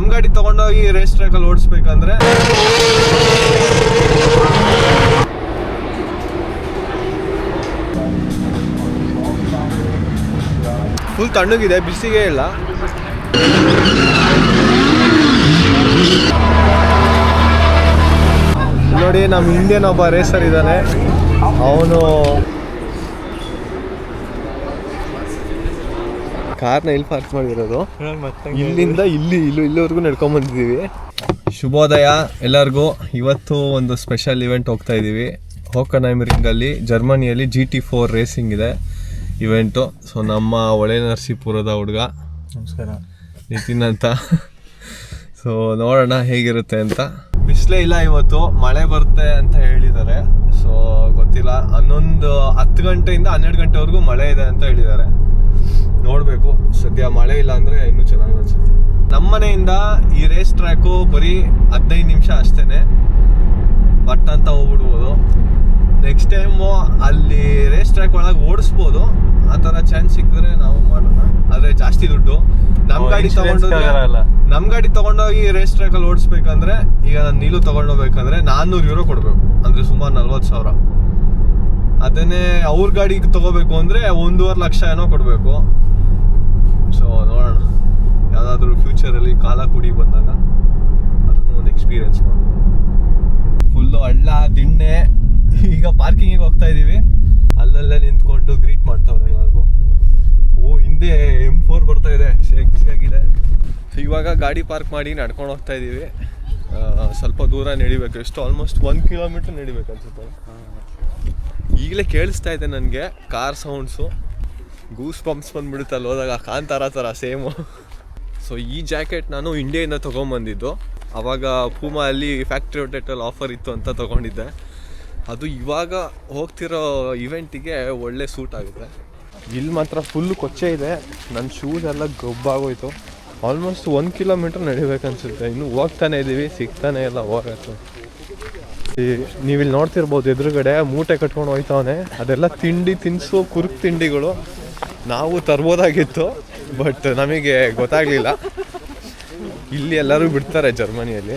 ನಮ್ಮ ಗಾಡಿ ತಗೊಂಡೋಗಿ ರೇಸ್ ಟ್ರ್ಯಾಕಲ್ಲಿ ಓಡಿಸ್ಬೇಕಂದ್ರೆ. ಫುಲ್ ತಣ್ಣಗಿದೆ, ಬಿಸಿಗೆ ಇಲ್ಲ. ನೋಡಿ ನಮ್ಮ ಇಂಡಿಯನ್ ಒಬ್ಬ ರೇಸರ್ ಇದ್ದಾನೆ. ಅವನು ಕಾರ್ನ ಇಲ್ಲಿ ಪಾರ್ಕ್ ಮಾಡಿರೋದು. ಇಲ್ಲಿಂದ ಇಲ್ಲಿ ಇಲ್ಲಿ ಇಲ್ಲಿವರೆಗೂ ನಡ್ಕೊಂಡ್ ಬಂದಿದ್ದೀವಿ. ಶುಭೋದಯ ಎಲ್ಲರಿಗೂ. ಇವತ್ತು ಒಂದು ಸ್ಪೆಷಲ್ ಇವೆಂಟ್ ಹೋಗ್ತಾ ಇದ್ದೀವಿ ಹೋಕನೈಮ್ ರಿಂಗಲ್ಲಿ ಜರ್ಮನಿಯಲ್ಲಿ ಜಿ ಟಿ ಫೋರ್ ರೇಸಿಂಗ್ ಇದೆ ಇವೆಂಟು ಸೊ ನಮ್ಮ ಒಳೆ ನರಸೀಪುರದ ಹುಡುಗ. ನಮಸ್ಕಾರ. ನಿತಿನ್ ಅಂತ. ಸೊ ನೋಡೋಣ ಹೇಗಿರುತ್ತೆ ಅಂತ. ಬಿಸಿಲೇ ಇಲ್ಲ ಇವತ್ತು ಮಳೆ ಬರುತ್ತೆ ಅಂತ ಹೇಳಿದ್ದಾರೆ. ಸೊ ಗೊತ್ತಿಲ್ಲ. ಹನ್ನೊಂದು ಹತ್ತು ಗಂಟೆಯಿಂದ ಹನ್ನೆರಡು ಗಂಟೆವರೆಗೂ ಮಳೆ ಇದೆ ಅಂತ ಹೇಳಿದ್ದಾರೆ. ನೋಡಬೇಕು. ಸದ್ಯ ಮಳೆ ಇಲ್ಲ ಅಂದರೆ ಇನ್ನೂ ಚೆನ್ನಾಗಿ ಅನಿಸುತ್ತೆ. ನಮ್ಮ ಮನೆಯಿಂದ ಈ ರೇಸ್ ಟ್ರ್ಯಾಕು ಬರೀ ಹದಿನೈದು ನಿಮಿಷ ಅಷ್ಟೇನೆ. ಬಟ್ ಅಂತ ಹೋಗ್ಬಿಡ್ಬೋದು. ನೆಕ್ಸ್ಟ್ ಟೈಮು ಅಲ್ಲಿ ರೇಸ್ ಟ್ರ್ಯಾಕ್ ಒಳಗೆ ಓಡಿಸ್ಬೋದು. ಆ ಥರ ಚಾನ್ಸ್ ಸಿಕ್ಕಿದ್ರೆ ನಾವು ಮಾಡೋಣ. ಆದರೆ ಜಾಸ್ತಿ ದುಡ್ಡು. ನಮ್ಮ ಗಾಡಿ Insurance ತಗೊಂಡು cover ಅಲ್ಲ. ನಮ್ಮ ಗಾಡಿ ತೊಗೊಂಡೋಗಿ ರೇಸ್ ಟ್ರ್ಯಾಕಲ್ಲಿ ಓಡಿಸ್ಬೇಕಂದ್ರೆ ಈಗ ನಾನು ನೀಲು ತೊಗೊಂಡೋಗ್ಬೇಕಂದ್ರೆ ನಾನ್ನೂರು ಯೂರೋ ಕೊಡಬೇಕು. ಅಂದರೆ ಸುಮಾರು ನಲ್ವತ್ತು ಸಾವಿರ. ಅದನ್ನೇ ಅವ್ರ ಗಾಡಿಗೆ ತಗೋಬೇಕು ಅಂದರೆ ಒಂದೂವರೆ ಲಕ್ಷ ಏನೋ ಕೊಡಬೇಕು. ಸೊ ನೋಡೋಣ ಯಾವುದಾದ್ರೂ ಫ್ಯೂಚರಲ್ಲಿ ಕಾಲ ಕುಡಿ ಬಂದಾಗ ಅದನ್ನು ಒಂದು ಎಕ್ಸ್ಪೀರಿಯನ್ಸ್ ಮಾಡೋಣ ಫುಲ್ಲು ಹಳ್ಳ ದಿಣ್ಣೆ ಈಗ ಪಾರ್ಕಿಂಗಿಗೆ ಹೋಗ್ತಾ ಇದ್ದೀವಿ ಅಲ್ಲಲ್ಲೇ ನಿಂತ್ಕೊಂಡು ಗ್ರೀಟ್ ಮಾಡ್ತಾವ್ರೆ ಎಲ್ಲರಿಗೂ. ಓ ಹಿಂದೆ ಎಂ ಫೋರ್ ಬರ್ತಾ ಇದೆ. ಆಗಿದೆ ಇವಾಗ ಗಾಡಿ ಪಾರ್ಕ್ ಮಾಡಿ ನಡ್ಕೊಂಡು ಹೋಗ್ತಾ ಇದ್ದೀವಿ ಸ್ವಲ್ಪ ದೂರ ನಡಿಬೇಕು. ಎಷ್ಟು ಆಲ್ಮೋಸ್ಟ್ ಒನ್ ಕಿಲೋಮೀಟ್ರ್ ನಡಿಬೇಕು ಅನ್ಸುತ್ತೆ. ಈಗಲೇ ಕೇಳಿಸ್ತಾ ಇದೆ ನನಗೆ ಕಾರ್ ಸೌಂಡ್ಸು ಗೂಸ್ ಪಂಪ್ಸ್ ಬಂದ್ಬಿಡುತ್ತೆ ಅಲ್ಲಿ ಹೋದಾಗ ಕಾಂತಾರ ಥರ ಸೇಮು. ಸೊ ಈ ಜಾಕೆಟ್ ನಾನು ಇಂಡಿಯಾಯಿಂದ ತೊಗೊಂಬಂದಿದ್ದು. ಆವಾಗ ಪೂಮಾ ಅಲ್ಲಿ ಫ್ಯಾಕ್ಟ್ರಿ ಔಟ್ಲೆಟಲ್ಲಿ ಆಫರ್ ಇತ್ತು ಅಂತ ತೊಗೊಂಡಿದ್ದೆ. ಅದು ಇವಾಗ ಹೋಗ್ತಿರೋ ಇವೆಂಟಿಗೆ ಒಳ್ಳೆ ಸೂಟ್ ಆಗುತ್ತೆ. ಇಲ್ಲಿ ಮಾತ್ರ ಫುಲ್ ಕೊಚ್ಚೆ ಇದೆ. ನನ್ನ ಶೂಸ್ ಎಲ್ಲ ಗೊಬ್ಬಾಗೋಯ್ತು. ಆಲ್ಮೋಸ್ಟ್ ಒಂದು ಕಿಲೋಮೀಟ್ರ್ ನಡಿಬೇಕನ್ಸುತ್ತೆ. ಇನ್ನು ಹೋಗ್ತಾನೆ ಇದ್ದೀವಿ ಸಿಗ್ತಾನೆ ಇಲ್ಲ, ಹೋಗಕ್ಕೆ. ನೀವಿಲ್ಲಿ ನೋಡ್ತಿರ್ಬೋದು ಎದುರುಗಡೆ ಮೂಟೆ ಕಟ್ಕೊಂಡು ಹೋಯ್ತವನೆ. ಅದೆಲ್ಲ ತಿಂಡಿ, ತಿನಿಸು, ಕುರುಕ್ ತಿಂಡಿಗಳು. ನಾವು ತರ್ಬೋದಾಗಿತ್ತು ಬಟ್ ನಮಗೆ ಗೊತ್ತಾಗಲಿಲ್ಲ. ಇಲ್ಲಿ ಎಲ್ಲರೂ ಬಿಡ್ತಾರೆ ಜರ್ಮನಿಯಲ್ಲಿ.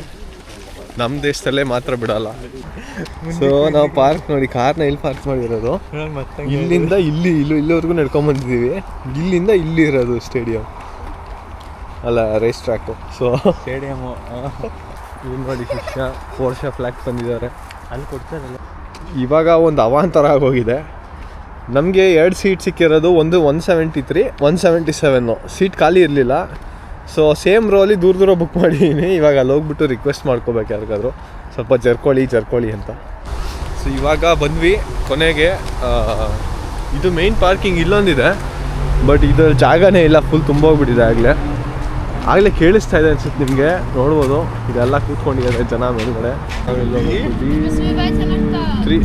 ನಮ್ಮ ದೇಶದಲ್ಲೇ ಮಾತ್ರ ಬಿಡಲ್ಲ. ಸೊ ನಾವು ಪಾರ್ಕ್ ನೋಡಿ ಕಾರ್ನ ಇಲ್ಲಿ ಪಾರ್ಕ್ ಮಾಡಿರೋದು? ಇಲ್ಲಿಂದ ಇಲ್ಲಿ ಇಲ್ಲಿ ಇಲ್ಲಿವರೆಗೂ ನಡ್ಕೊಂಬಂದಿದ್ದೀವಿ ಇಲ್ಲಿಂದ ಇಲ್ಲಿ ಇರೋದು ಸ್ಟೇಡಿಯಂ ಅಲ್ಲ ರೇಸ್ ಟ್ರ್ಯಾಕು ಸೊ ಸ್ಟೇಡಿಯಮು ಇಲ್ಲಿ ನೋಡಿ ಶಿಕ್ಷ ಫೋರ್ಷ ಫ್ಲಾಗ್ ಬಂದಿದ್ದಾರೆ ಅಲ್ಲಿ ಕೊಡ್ತಾರಲ್ಲ. ಇವಾಗ ಒಂದು ಅವಾಂತರ ಆಗೋಗಿದೆ. ನಮಗೆ ಎರಡು ಸೀಟ್ ಸಿಕ್ಕಿರೋದು ಒಂದು one seventy three one seventy seven seat ಖಾಲಿ ಇರಲಿಲ್ಲ. ಸೊ ಸೇಮ್ ರೋಲಿ ದೂರ ದೂರ ಬುಕ್ ಮಾಡಿದ್ದೀನಿ ಇವಾಗ ಅಲ್ಲಿ ಹೋಗ್ಬಿಟ್ಟು ರಿಕ್ವೆಸ್ಟ್ ಮಾಡ್ಕೋಬೇಕು ಯಾರಿಗಾದ್ರು. ಸ್ವಲ್ಪ ಜರ್ಕೊಳ್ಳಿ ಜರ್ಕೊಳ್ಳಿ ಅಂತ. ಸೊ ಇವಾಗ ಬಂದ್ವಿ ಕೊನೆಗೆ ಇದು ಮೇನ್ ಪಾರ್ಕಿಂಗ್ ಇಲ್ಲೊಂದಿದೆ. ಬಟ್ ಇದರ ಜಾಗನೇ ಇಲ್ಲ. ಫುಲ್ ತುಂಬೋಗ್ಬಿಟ್ಟಿದೆ ಆಗಲೇ. ಆಗಲೇ ಕೇಳಿಸ್ತಾ ಇದೆ ಅನ್ಸುತ್ತೆ ನಿಮಗೆ. ನೋಡ್ಬೋದು. ಇದೆಲ್ಲ ಕೂತ್ಕೊಂಡಿದ್ದಾರೆ ಜನ ಮೇಲ್ಗಡೆ? ತ್ರೀ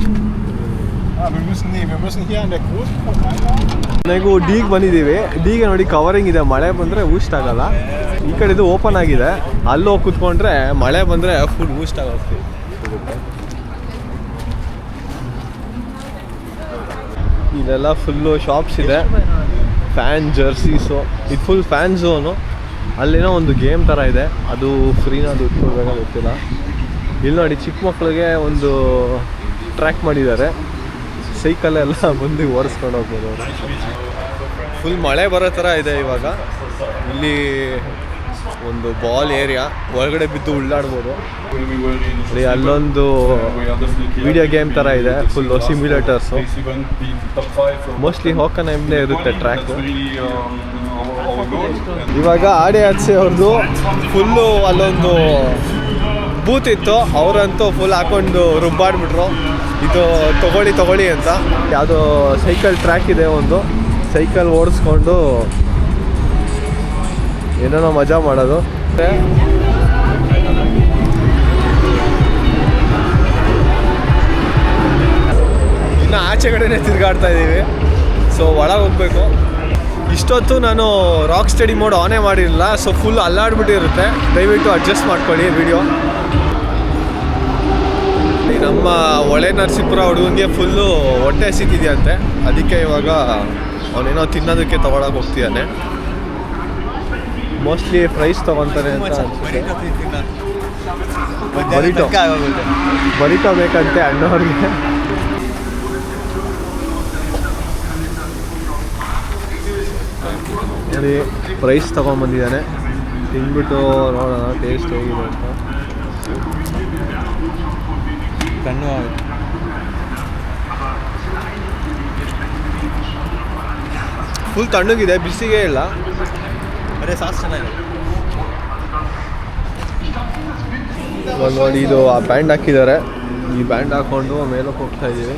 ಕೊನೆಗೂ ಡೀಗೆ ಬಂದಿದ್ದೀವಿ. ಡೀಗೆ ನೋಡಿ ಕವರಿಂಗ್ ಇದೆ. ಮಳೆ ಬಂದರೆ ಊಸ್ಟ್ ಆಗಲ್ಲ. ಈ ಕಡೆ ಇದು ಓಪನ್ ಆಗಿದೆ. ಅಲ್ಲಿ ಹೋಗಿ ಕೂತ್ಕೊಂಡ್ರೆ ಮಳೆ ಬಂದರೆ ಫುಲ್ ಊಸ್ಟ್ ಆಗುತ್ತೆ. ಇದೆಲ್ಲ ಫುಲ್ಲು ಶಾಪ್ಸ್ ಇದೆ. ಫ್ಯಾನ್ ಜರ್ಸೀಸು ಇದು ಫುಲ್ ಫ್ಯಾನ್ ಝೋನು ಅಲ್ಲಿನೋ ಒಂದು ಗೇಮ್ ಥರ ಇದೆ. ಅದು ಫ್ರೀನಾ ದುಡ್ಡು ಕೊಡ್ಬೇಕಾ ಇಲ್ಲಿ ನೋಡಿ ಚಿಕ್ಕ ಮಕ್ಕಳಿಗೆ ಒಂದು ಟ್ರ್ಯಾಕ್ ಮಾಡಿದ್ದಾರೆ. ಸೈಕಲೆಲ್ಲ ಬಂದು ಓಡಿಸ್ಕೊಂಡು ಹೋಗ್ಬೋದು ಅವರು. ಫುಲ್ ಮಳೆ ಬರೋ ಥರ ಇದೆ ಇವಾಗ. ಇಲ್ಲಿ ಒಂದು ಬಾಲ್ ಏರಿಯಾ, ಒಳಗಡೆ ಬಿದ್ದು ಉಳ್ಳಾಡ್ಬೋದು. ಅಲ್ಲೊಂದು ವಿಡಿಯೋ ಗೇಮ್ ಥರ ಇದೆ ಫುಲ್ ಸಿಮ್ಯುಲೇಟರ್ಸು ಮೋಸ್ಟ್ಲಿ ಹೋಕನ್ ಎಂಬ್ಲೇ ಇರುತ್ತೆ ಟ್ರ್ಯಾಕು ಇವಾಗ ಆಡಿ ಆಚೆ ಅವ್ರದ್ದು ಫುಲ್ಲು ಅಲ್ಲೊಂದು ಬೂತ್ ಇತ್ತು, ಅವರಂತೂ ಫುಲ್ ಹಾಕೊಂಡು ರುಬ್ಬಾಡ್ಬಿಟ್ರು. ಇದು ತಗೊಳ್ಳಿ ತಗೊಳ್ಳಿ ಅಂತ. ಯಾವುದೋ ಸೈಕಲ್ ಟ್ರ್ಯಾಕ್ ಇದೆ ಒಂದು. ಸೈಕಲ್ ಓಡಿಸ್ಕೊಂಡು ಏನೇನೋ ಮಜಾ ಮಾಡೋದು. ಇನ್ನು ಆಚೆ ಕಡೆನೇ ತಿರುಗಾಡ್ತಾ ಇದ್ದೀವಿ ಸೊ ಒಳಗೆ ಹೋಗ್ಬೇಕು. ಇಷ್ಟೊತ್ತು ನಾನು ರಾಕ್ ಸ್ಟಡಿ ಮೋಡ್ ಆನೇ ಮಾಡಿರಲಿಲ್ಲ. ಸೊ ಫುಲ್ ಅಲ್ಲಾಡ್ಬಿಟ್ಟಿರುತ್ತೆ. ದಯವಿಟ್ಟು ಅಡ್ಜಸ್ಟ್ ಮಾಡ್ಕೊಳ್ಳಿ ವಿಡಿಯೋ ನಮ್ಮ ಹೊಳೆ ನರಸೀಪುರ ಹುಡುಗನಿಗೆ ಫುಲ್ಲು ಹೊಟ್ಟೆ ಹಸಿತಿದೆಯಂತೆ. ಅದಕ್ಕೆ ಇವಾಗ ಅವನೇನೋ ತಿನ್ನೋದಕ್ಕೆ ತಗೊಳಕ್ಕೆ ಹೋಗ್ತಿದ್ದಾನೆ ಮೋಸ್ಟ್ಲಿ ಪ್ರೈಸ್ ತೊಗೊತಾರೆ ಅಂತ ಬರಿಟೋ ಬೇಕಂತೆ ಅಣ್ಣವ್ರಿಗೆ. ನೋಡಿ ಪ್ರೈಸ್ ತೊಗೊಂಬಂದಿದ್ದಾನೆ ತಿಂದ್ಬಿಟ್ಟು ನೋಡೋಣ ಟೇಸ್ಟ್ ಹೇಗಿದೆ ಅಂತ. ಕಣ್ಣು ಫುಲ್ ತಣ್ಣಗಿದೆ ಬಿಸಿಗೆ ಇಲ್ಲ. ಬರೀ ಸಾಸ್ ಚೆನ್ನಾಗಿದೆ. ಇವಾಗ ನೋಡಿ ಇದು ಆ ಬ್ಯಾಂಡ್ ಹಾಕಿದ್ದಾರೆ. ಈ ಬ್ಯಾಂಡ್ ಹಾಕೊಂಡು ಮೇಲಕ್ಕೆ ಹೋಗ್ತಾ ಇದ್ದೀವಿ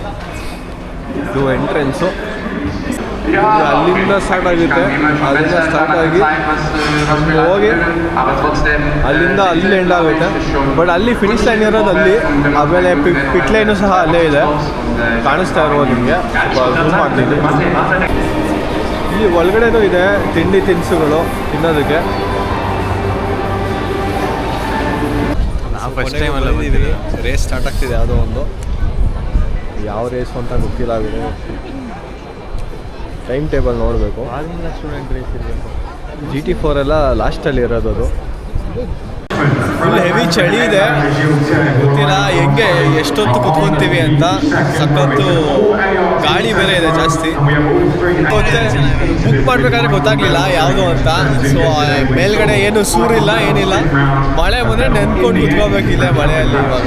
ಇದು ಎಂಟ್ರೆನ್ಸು ಅಲ್ಲಿಂದ ಸ್ಟಾರ್ಟ್ ಆಗುತ್ತೆ. ಅಲ್ಲಿಂದ ಸ್ಟಾರ್ಟ್ ಆಗಿ ಹೋಗಿ ಅಲ್ಲಿಂದ ಅಲ್ಲಿ ಎಂಡ್ ಆಗುತ್ತೆ. ಬಟ್ ಅಲ್ಲಿ ಫಿನಿಶ್ ಲೈನ್ ಇರೋದು ಅಲ್ಲಿ. ಆಮೇಲೆ ಪಿಟ್ ಲೈನು ಸಹ ಅಲ್ಲೇ ಇದೆ. ಕಾಣಿಸ್ತಾ ಇರ್ಬೋದು ನಿಮಗೆ. ಮಾಡ್ತೀನಿ. ಇಲ್ಲಿ ಒಳಗಡೆನೂ ಇದೆ ತಿಂಡಿ ತಿನಿಸುಗಳು ತಿನ್ನೋದಕ್ಕೆ. ಫಸ್ಟ್ ಟೈಮ್ ಅಲ್ಲ ರೇಸ್ ಸ್ಟಾರ್ಟ್ ಆಗ್ತಿದೆ ಯಾವುದೋ ಒಂದು. ಯಾವ ರೇಸ್ ಅಂತ ಗೊತ್ತಿಲ್ಲ ಆಗಿದೆ ಟೈಮ್ ಟೇಬಲ್ ನೋಡಬೇಕು. ಜಿ ಟಿ ಫೋರ್ ಎಲ್ಲ ಲಾಸ್ಟಲ್ಲಿ ಇರೋದು ಅದು. ಫುಲ್ ಹೆವಿ ಚಳಿ ಇದೆ. ಗೊತ್ತಿಲ್ಲ, ಹೆಂಗೆ, ಎಷ್ಟೊತ್ತು ಕುತ್ಕೊಂತೀವಿ ಅಂತ. ಸಖತ್ತು ಗಾಳಿ ಬೇರೆ ಇದೆ ಜಾಸ್ತಿ. ಬುಕ್ ಮಾಡ್ಬೇಕಾದ್ರೆ ಗೊತ್ತಾಗ್ಲಿಲ್ಲ ಯಾವುದು ಅಂತ. ಸೊ ಮೇಲ್ಗಡೆ ಏನು ಸೂರಿಲ್ಲ, ಏನಿಲ್ಲ. ಮಳೆ ಬಂದರೆ ನೆನ್ಕೊಂಡು ಕುತ್ಕೋಬೇಕಿಲ್ಲ ಮಳೆಯಲ್ಲಿ ಇವಾಗ.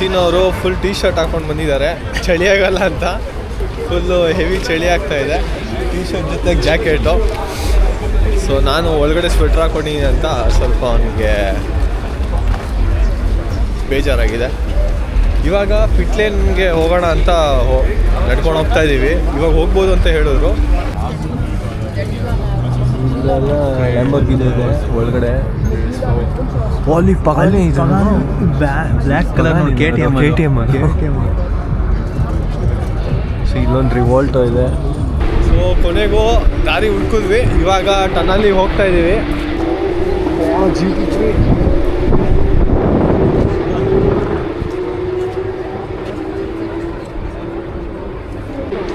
ನಿತಿನ್ ಫುಲ್ ಟೀ ಶರ್ಟ್ ಹಾಕೊಂಡು ಬಂದಿದ್ದಾರೆ. ಚಳಿ ಆಗಲ್ಲ ಅಂತ. ಫುಲ್ಲು ಹೆವಿ ಚಳಿ ಆಗ್ತಾ ಇದೆ. ಟೀ ಶರ್ಟ್ ಜೊತೆಗೆ ಜಾಕೆಟು ಸೊ ನಾನು ಒಳಗಡೆ ಸ್ವೆಟ್ರ್ ಹಾಕೊಂಡಿದ್ದೀನಿ ಅಂತ ಸ್ವಲ್ಪ ಅವನಿಗೆ ಬೇಜಾರಾಗಿದೆ. ಇವಾಗ ಪಿಟ್ಲೇನ್ಗೆ ಹೋಗೋಣ ಅಂತ ನಡ್ಕೊಂಡು ಹೋಗ್ತಾ ಇದ್ದೀವಿ ಇವಾಗ ಹೋಗ್ಬೋದು ಅಂತ ಹೇಳಿದ್ರು. ಒಳಗಡೆ. ಪಾಲಿ ಪಗಲೇ ಬ್ಲ್ಯಾಕ್ ಕಲರ್ ನೋಡಿ K T M K T M so ಇಲ್ಲೊಂದು ರಿವೋಲ್ಟೋ ಇದೆ. ಸೊ ಕೊನೆಗೂ ದಾರಿ ಹುಡ್ಕಿದ್ವಿ. ಇವಾಗ ಟನಲ್ಲಿ ಹೋಗ್ತಾ ಇದ್ದೀವಿ ಜಿ ಟಿ ತ್ರೀ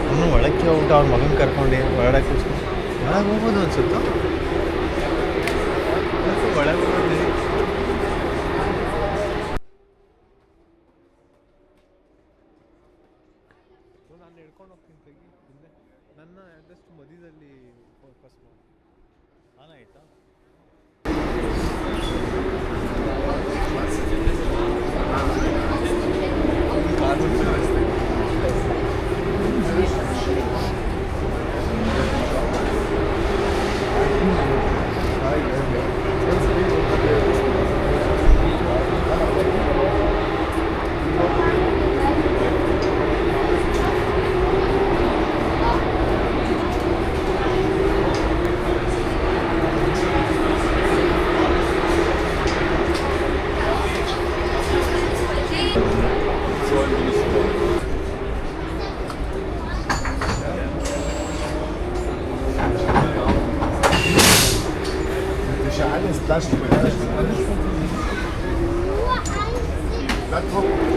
ಅವನು ಒಳಕ್ಕೆ ಹೋಗ್ಬಿಟ್ಟು ಅವ್ನ ಮಗನ ಕರ್ಕೊಂಡು ಒಳಗಡೆ ಕೂತ್ಕೊಂಡು ಒಳಗೆ ಹೋಗ್ಬೋದು ಅನ್ಸುತ್ತಾ? 많아야겠다. ಆಯ್ತಾ B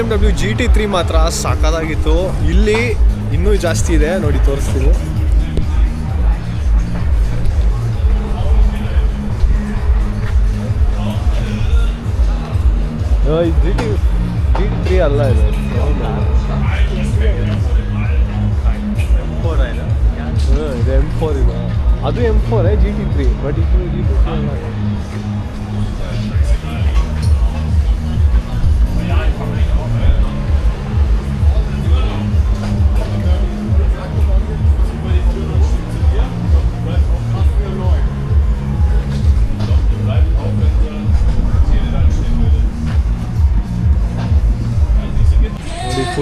M W G T three ಮಾತ್ರ ಸಾಕಾಗಿತ್ತು ಇಲ್ಲಿ ಇನ್ನೂ ಜಾಸ್ತಿ ಇದೆ. ನೋಡಿ, ತೋರಿಸ್ತೀನಿ. ಜಿ ಟಿ ಜಿ ಅಲ್ಲ ಇದು. ಫೋರ್ ಇದು. ಅದು ಜಿ ಟಿ ತ್ರೀ ಬಟ್ ಇದು ಜಿ ಟಿ ತ್ರೀ ಅಲ್ಲ.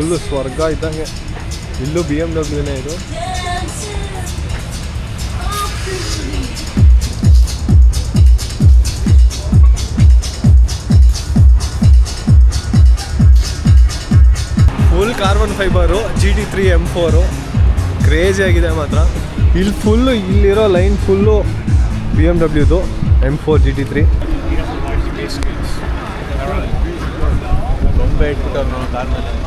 ಫುಲ್ಲು ಸ್ವರ್ಗ ಇದ್ದಂಗೆ. ಇಲ್ಲೂ ಬಿ ಎಂ ಡಬ್ಲ್ಯೂನೇ ಇದು. Full carbon fibre G D three M four crazy ಆಗಿದೆ ಮಾತ್ರ. ಇಲ್ಲಿ ಫುಲ್ಲು ಇಲ್ಲಿರೋ line full B M ಡಬ್ಲ್ಯೂದು M four G T three ಬೊಂಬೆ ಇಟ್ಬಿಟ್ಟವ್ರು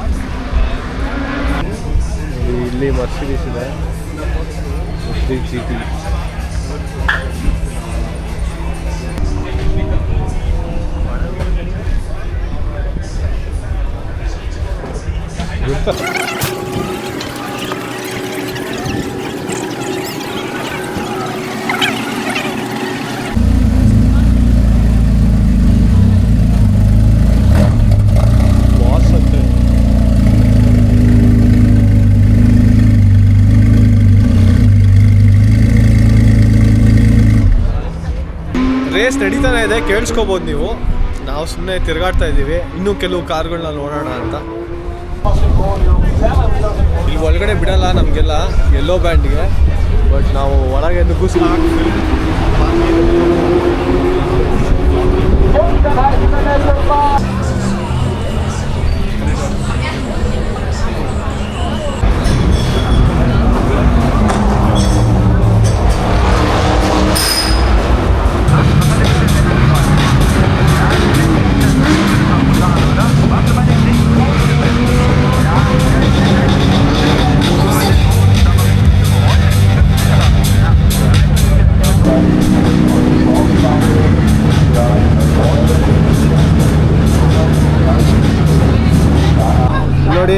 ನಾವು ಕಾರ್ ಮೇಲೆ ಇಲ್ಲಿ ಮರ್ಸಿಡೀಸ್ ಇದೆ ರೇಸ್ ನಡೀತಾನೆ ಇದೆ, ಕೇಳಿಸ್ಕೋಬೋದು ನೀವು. ನಾವು ಸುಮ್ಮನೆ ತಿರುಗಾಡ್ತಾ ಇದ್ದೀವಿ. ಇನ್ನೂ ಕೆಲವು ಕಾರ್ಗಳನ್ನ ನೋಡೋಣ ಅಂತ. ಇಲ್ಲಿ ಒಳಗಡೆ ಬಿಡಲ್ಲ ನಮಗೆಲ್ಲ ಎಲ್ಲೋ ಬ್ಯಾಂಡ್ಗೆ ಬಟ್ ನಾವು ಒಳಗೆ ನುಗ್ಗಿಸ್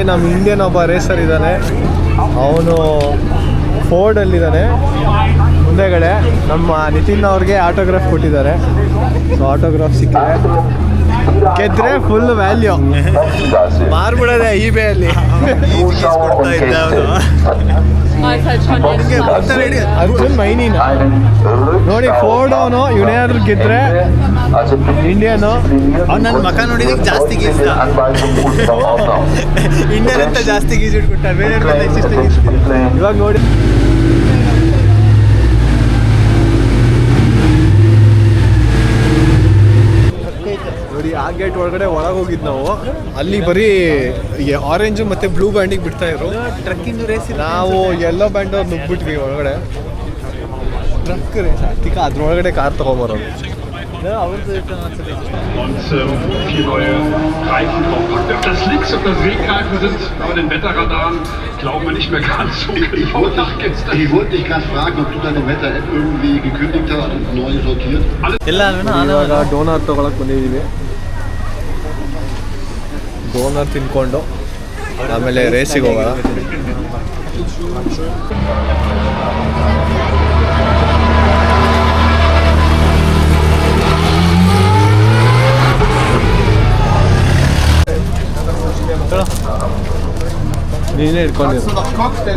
ನಮ್ಮ ಇಂಡಿಯನ್ ಒಬ್ಬ ರೇಸರ್ ಇದ್ದಾನೆ. ಅವನು ಫೋರ್ಡಲ್ಲಿದ್ದಾನೆ ಮುಂದೆಗಡೆ ನಮ್ಮ ನಿತಿನ್ ಅವ್ರಿಗೆ ಆಟೋಗ್ರಾಫ್ ಕೊಟ್ಟಿದ್ದಾರೆ. ಸೊ ಆಟೋಗ್ರಾಫ್ ಸಿಕ್ಕಿದೆ. ಗೆದ್ರೆ ಫುಲ್ ವ್ಯಾಲ್ಯೂ ಮಾರ್ಬಿಡೋದೆ ಈ ಬೇ Als halt schon ಮೈನಿನ ನೋಡಿ ಫೋರ್ಡ್ ಅವನು ಇವನೇನಾದ್ರು ಗೆದ್ರೆ ಇಂಡಿಯನು ಅವ್ನು ನನ್ನ ಮಕ ನೋಡಿದಕ್ಕೆ ಜಾಸ್ತಿ ಗೀಸ್ದ ಇಂಡಿಯನ್ ಅಂತ ಜಾಸ್ತಿ ಗೀಸಿಟ್ಬಿಟ್ಟ ಬೇರೆ ಎಷ್ಟಿಷ್ಟು ಇವಾಗ ನೋಡಿ. ಗೇಟ್ ಒಳಗಡೆ ಒಳಗೆ ಹೋಗಿದ್ದು ನಾವು. ಅಲ್ಲಿ ಬರೀ ಆರೆಂಜ್ ಮತ್ತೆ ಬ್ಲೂ ಬ್ಯಾಂಡಿಗೆ ಬಿಡ್ತಾ ಇದ್ರು. ಟ್ರಕ್ಕಿಂಗ್ ರೇಸ್ ನಾವು ಎಲ್ಲೋ ಬ್ಯಾಂಡ್ ನುಗ್ಬಿಟ್ವಿ ಒಳಗಡೆ. ಟ್ರಕ್ ರೇಸ್ ಆಗ್ತಿಕ್ಕ ಅದ್ರೊಳಗಡೆ ಕಾರ್ ತಗೊಂಬರೋದು ಎಲ್ಲ ಡೋನರ್ ತಗೊಳಕ್ ಬಂದಿದೀವಿ. ಡೋನರ್ ತಿನ್ಕೊಂಡು ಆಮೇಲೆ ರೇಸಿಗೆ ಹೋಗೋಣ. ನೀನೇ ಇಟ್ಕೊಂಡಿರು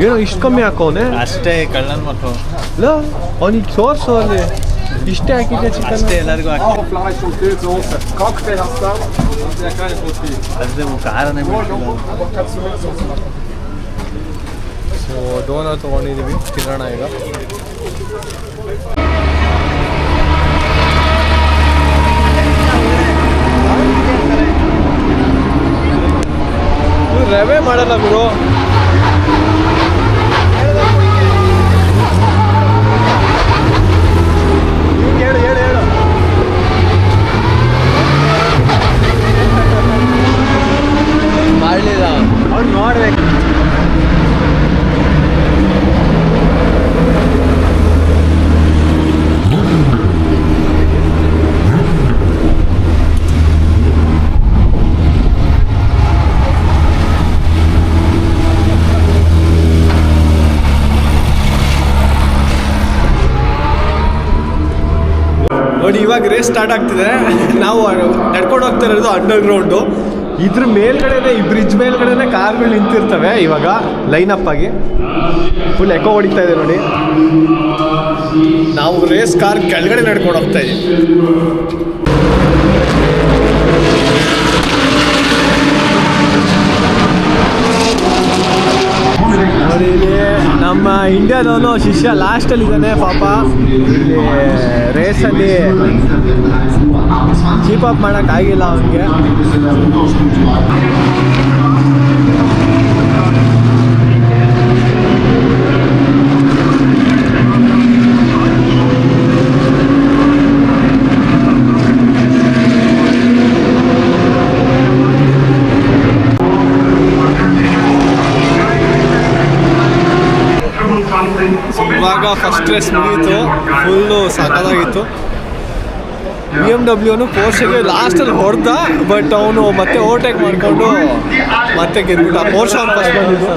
ಏನೋ ಇಷ್ಟು ಕಮ್ಮಿ ಹಾಕೋನೆ? ಅಷ್ಟೇ ಕಳ್ಳನ್ ಮಕ್ಕಳು. ಇಲ್ಲ ಅವನಿಗೆ ಸೋರ್ಸು ಅಲ್ಲಿ. ಇಷ್ಟ ಆಗಿದೆ ಚಟನಾ ಎಲ್ಲರಿಗೂ ಸೊ ಕকটেল ಹಾಕ್ತೀನಿ ಅದಕ್ಕೆ ಕಷ್ಟ ಇಲ್ಲ ಸೊ ಡೋನಟ್ಗಳನ್ನು ಇದೀವಿ ಈಗ. ರವೆ ಮಾಡಲ್ಲ ಬ್ರೋ ಮಾಡಲಿಲ್ಲ. ಅವ್ರು ನೋಡ್ಬೇಕು. ನೋಡಿ ಇವಾಗ ರೇಸ್ ಸ್ಟಾರ್ಟ್ ಆಗ್ತಿದೆ. ನಾವು ನಡ್ಕೊಂಡು ಹೋಗ್ತಾ ಇರೋದು ಅಂಡರ್ ಗ್ರೌಂಡು ಇದ್ರ ಮೇಲ್ಗಡೆನೆ, ಈ ಬ್ರಿಡ್ಜ್ ಮೇಲ್ಗಡೆನೆ ಕಾರ್ಗಳು ನಿಂತಿರ್ತವೆ ಇವಾಗ ಲೈನ್ ಅಪ್ ಆಗಿ. ಫುಲ್ ಎಕೋ ಹೊಡಿತಾ ಇದೆ ನೋಡಿ. ನಾವು ರೇಸ್ ಕಾರ್ ಕೆಳಗಡೆ ನಡ್ಕೊಂಡು ಹೋಗ್ತಾ ಇದೀವಿ ಇಂಡಿಯಾದವನು ಶಿಷ್ಯ ಲಾಸ್ಟಲ್ಲಿ ಇದ್ದಾನೆ ಪಾಪ. ಇಲ್ಲಿ ರೇಸಲ್ಲಿ ಕೀಪ್ ಅಪ್ ಮಾಡೋಕ್ಕಾಗಿಲ್ಲ ಅವನಿಗೆ. ಇವಾಗ ಫಸ್ಟ್ ರೇಸ್ ಮುಗೀತು ಫುಲ್ಲು ಸಖತ್ತಾಗಿತ್ತು. ಬಿ ಎಂ ಡಬ್ಲ್ಯೂನು ಪೋರ್ಷೆಗೆ ಲಾಸ್ಟಲ್ಲಿ ಹೊಡೆದ ಬಟ್ ಅವನು ಮತ್ತೆ ಓವರ್ಟೇಕ್ ಮಾಡಿಕೊಂಡು ಮತ್ತೆ ಗೆದ್ಬಿಟ್ಟ. ಪೋರ್ಷ್ ಫಸ್ಟ್ ಬಂದಿದ್ದು.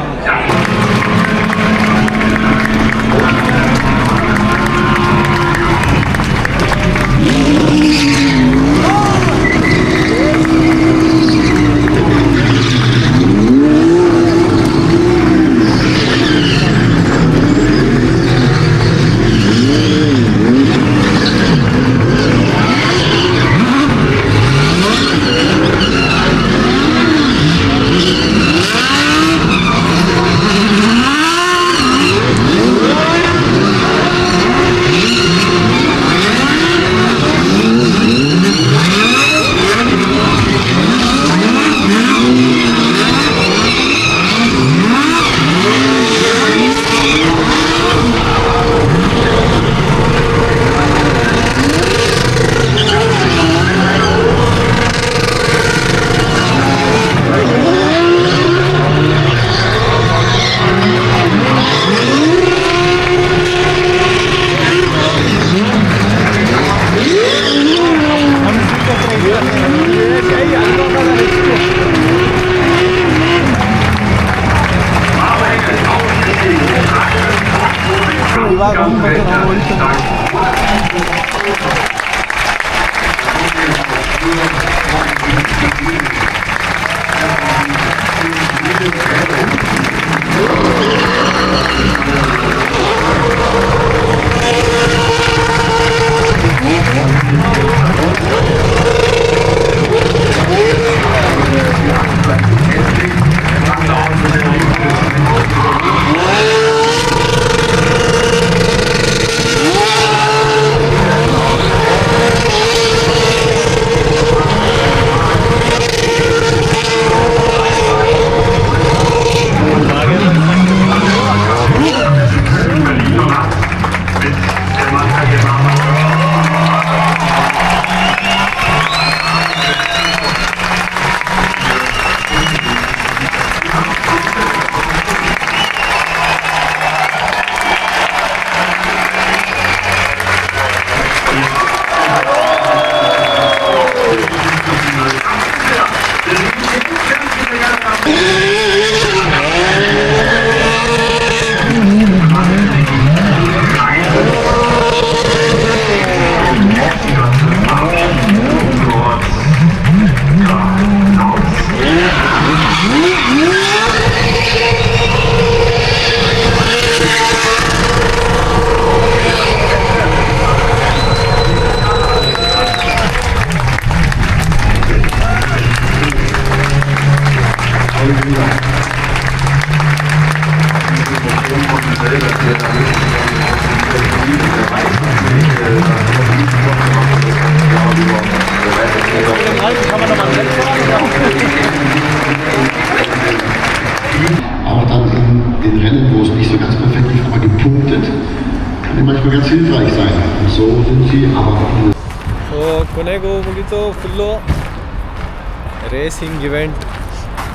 ರೇಸಿಂಗ್ ಇವೆಂಟ್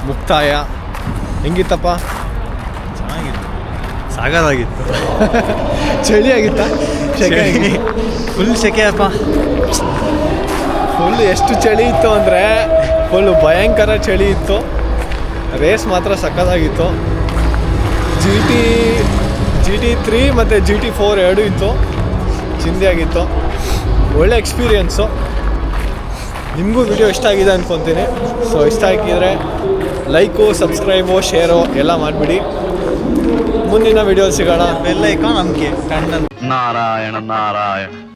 ಮುಕ್ತಾಯ. ಹೆಂಗಿತ್ತಪ್ಪ? ಚೆನ್ನಾಗಿತ್ತು. ಸಾಗದಾಗಿತ್ತು ಚಳಿ. ಆಗಿತ್ತ ಫುಲ್ ಸೆಕೆ ಅಪ್ಪ. ಫುಲ್ ಎಷ್ಟು ಚಳಿ ಇತ್ತು ಅಂದರೆ ಫುಲ್ ಭಯಂಕರ ಚಳಿ ಇತ್ತು. ರೇಸ್ ಮಾತ್ರ ಸಕ್ಕತ್ತಾಗಿತ್ತು G T G T three ಮತ್ತು ಜಿ ಟಿ ಫೋರ್ ಎರಡು ಇತ್ತು. ಚಿಂದಿಯಾಗಿತ್ತು ಒಳ್ಳೆ ಎಕ್ಸ್ಪೀರಿಯೆನ್ಸು ನಿಮಗೂ ವಿಡಿಯೋ ಇಷ್ಟ ಆಗಿದೆ ಅಂದ್ಕೊತೀನಿ ಸೊ ಇಷ್ಟ ಆಗಿದ್ರೆ ಲೈಕು ಸಬ್ಸ್ಕ್ರೈಬು ಶೇರು ಎಲ್ಲ ಮಾಡಿಬಿಡಿ. ಮುಂದಿನ ವಿಡಿಯೋ ಸಿಗೋಣ. ಬೆಲ್ಲ ಐಕಾನ್ ನಮಗೆ ಕಣ್ಣನ್ನು ನಾರಾಯಣ ನಾರಾಯಣ.